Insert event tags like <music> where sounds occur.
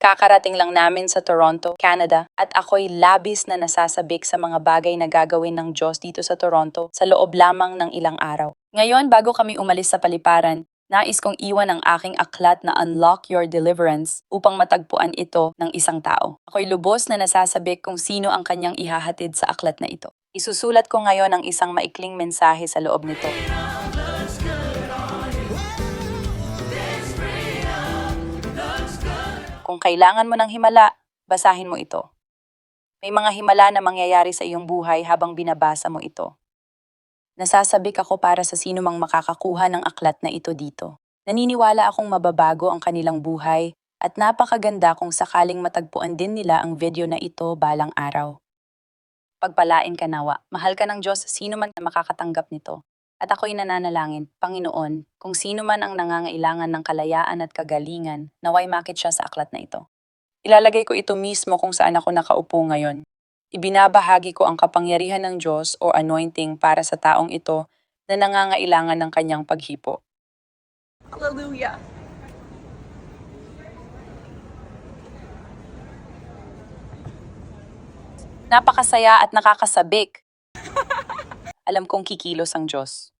Kakarating lang namin sa Toronto, Canada, at ako'y labis na nasasabik sa mga bagay na gagawin ng Diyos dito sa Toronto sa loob lamang ng ilang araw. Ngayon, bago kami umalis sa paliparan, nais kong iwan ang aking aklat na Unlock Your Deliverance upang matagpuan ito ng isang tao. Ako'y lubos na nasasabik kung sino ang kanyang ihahatid sa aklat na ito. Isusulat ko ngayon ang isang maikling mensahe sa loob nito. Kung kailangan mo ng himala, basahin mo ito. May mga himala na mangyayari sa iyong buhay habang binabasa mo ito. Nasasabik ako para sa sino mang makakakuha ng aklat na ito dito. Naniniwala akong mababago ang kanilang buhay at napakaganda kung sakaling matagpuan din nila ang video na ito balang araw. Pagpalain ka nawa, mahal ka ng Diyos sino man na makakatanggap nito. At ako'y nananalangin, Panginoon, kung sino man ang nangangailangan ng kalayaan at kagalingan, naway makit siya sa aklat na ito. Ilalagay ko ito mismo kung saan ako nakaupo ngayon. Ibinabahagi ko ang kapangyarihan ng Diyos o anointing para sa taong ito na nangangailangan ng kanyang paghipo. Hallelujah. Napakasaya at nakakasabik. <laughs> Alam kong kikilos ang Diyos.